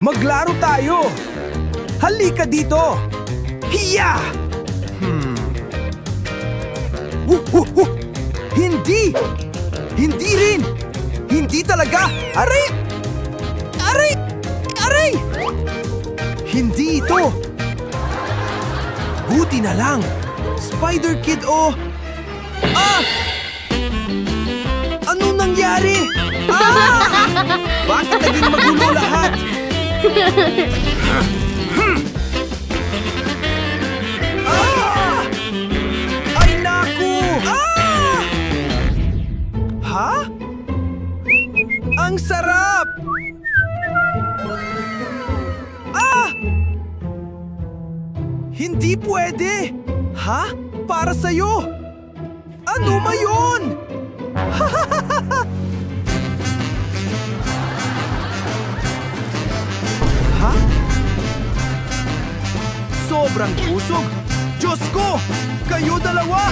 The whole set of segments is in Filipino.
Maglaro tayo! Halika dito! Hiya! Hmm. Wuh, wuh, wuh. Hindi! Hindi rin! Hindi talaga! Aray! Aray! Aray! Hindi ito! Buti na lang! Spider Kid o... Ah! Anong nangyari? Ah! Bakit naging lahat? Ah! Ay naku! Ah! Ha? Ang sarap! Ah! Hindi pwede! Ha? Para sa'yo! Ano ba yun? Ha? Sobrang usog! Diyos ko! Kayo dalawa!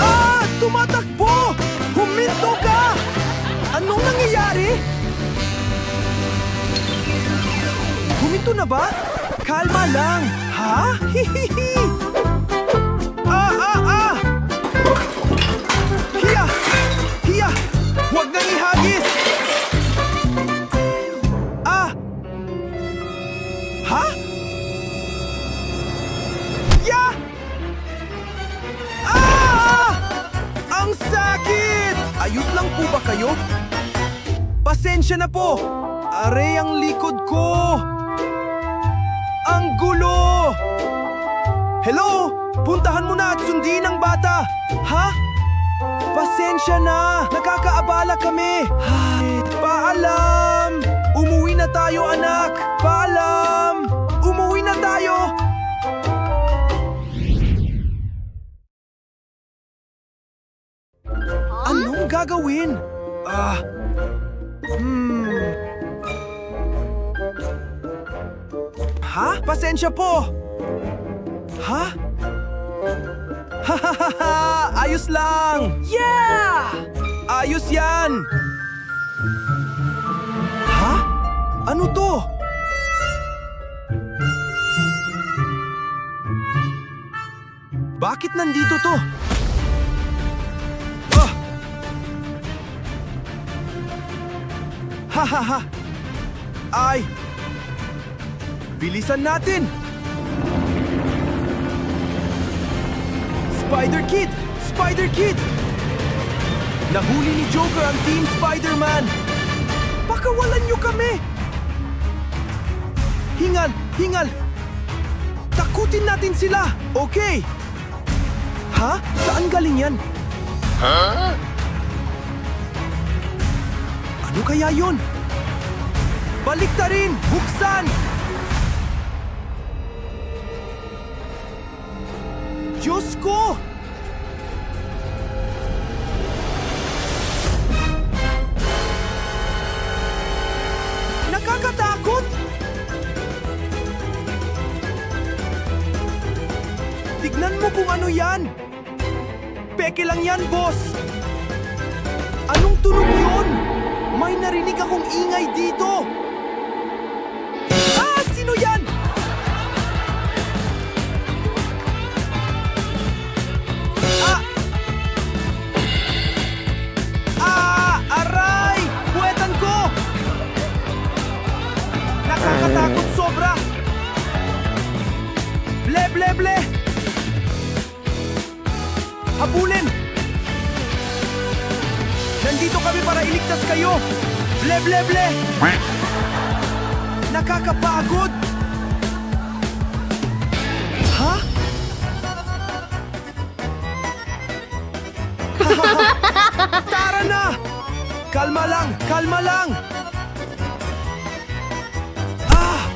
Ah! Tumatakbo! Huminto ka! Anong nangyayari? Huminto na ba? Kalma lang! Ha? Hihihi! Ah! Ah! Ah! Hiya! Hiya! Huwag nang ihagis! Ah! Ha? Ya! Ayos lang po ba kayo? Pasensya na po! Are ang likod ko! Ang gulo! Hello? Puntahan mo na at sundin ang bata! Ha? Pasensya na! Nakakaabala kami! Paalam! Umuwi na tayo, anak! Paalam! Anong gagawin? Ah... Hmm... Ha? Pasensya po! Ha? Hahaha! Ayos lang! Yeah! Ayos yan! Ha? Ano to? Bakit nandito to? Ah! Hahaha! Ay! Bilisan natin! Spider Kid! Spider Kid! Nahuli ni Joker ang Team Spider-Man! Pakawalan niyo kami! Hingal! Hingal! Takutin natin sila! Okay! Ha? Saan galing yan? Ano kaya yon? Baliktarin! Buksan! Diyos ko! Nakakatakot! Tignan mo kung ano yan! Peke lang yan, boss! Anong tunog yun? May narinig akong ingay dito! Ah! Sino yan? Habulin! Nandito kami para iligtas kayo! Ble, ble, ble! Nakakapagod! Ha? Tara na! Kalma lang! Kalma lang! Ah!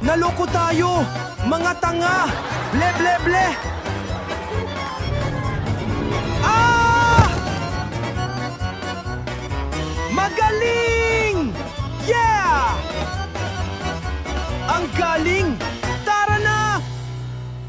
Naloko tayo! Mga tanga! Ble, ble, ble! Ah! Magaling! Yeah! Ang galing!